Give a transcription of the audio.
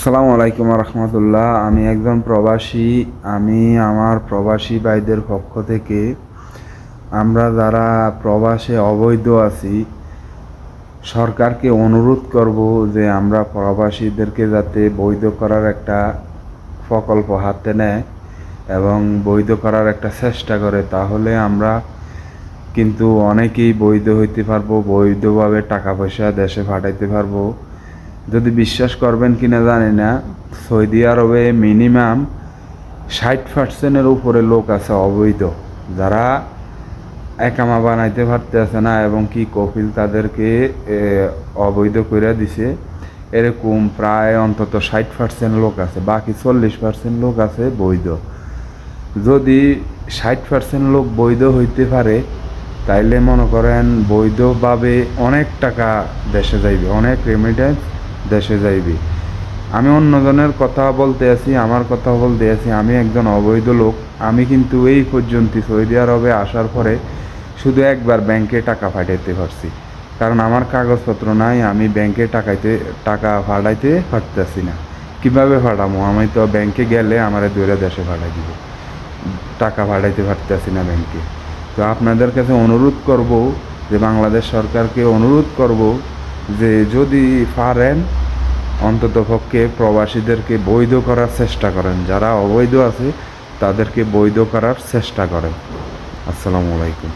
আসসালামু আলাইকুম রহমতুল্লাহ। আমি একজন প্রবাসী, আমি আমার প্রবাসী ভাইদের পক্ষ থেকে আমরা যারা প্রবাসে অবৈধ আছি, সরকারকে অনুরোধ করব যে আমরা প্রবাসীদেরকে যাতে বৈধ করার একটা প্রকল্প হাতে নেয় এবং বৈধ করার একটা চেষ্টা করে, তাহলে আমরা কিন্তু অনেকেই বৈধ হইতে পারব, বৈধভাবে টাকা পয়সা দেশে পাঠাইতে পারব। যদি বিশ্বাস করবেন কিনা জানি না, সৌদি আরবে মিনিমাম ষাট পার্সেন্টের উপরে লোক আছে অবৈধ। যারা একামা বানাইতে পারতেছে না এবং কি কপিল তাদেরকে অবৈধ করে দিছে, এরকম প্রায় অন্তত ষাট পার্সেন্ট লোক আছে, বাকি চল্লিশ পার্সেন্ট লোক আছে বৈধ। যদি ষাট পার্সেন্ট লোক বৈধ হইতে পারে, তাইলে মনে করেন বৈধভাবে অনেক টাকা দেশে যাইবে, অনেক রেমিটেন্স দেশে যাইবে। আমি অন্যজনের কথা বলতে আছি, আমার কথা বলতে আছি, আমি একজন অবৈধ লোক। আমি কিন্তু এই পর্যন্ত সৌদি আরবে আসার পরে শুধু একবার ব্যাংকে টাকা পাঠাইতে পারছি। কারণ আমার কাগজপত্র নাই, আমি ব্যাংকে টাকাইতে, টাকা পাঠাইতে পারতেছি না। কীভাবে পাঠামো আমি তো ব্যাংকে গেলে আমার দূরে দেশে পাঠাই দিব। টাকা পাঠাইতে পারতেছি না ব্যাংকে। তো আপনাদের কাছে অনুরোধ করব যে বাংলাদেশ সরকারকে অনুরোধ করব যে যদি পারেন অন্তত পক্ষে প্রবাসীদেরকে বৈধ করার চেষ্টা করেন। যারা অবৈধ আছে, তাদেরকে বৈধ করার চেষ্টা করেন। আসসালামু আলাইকুম।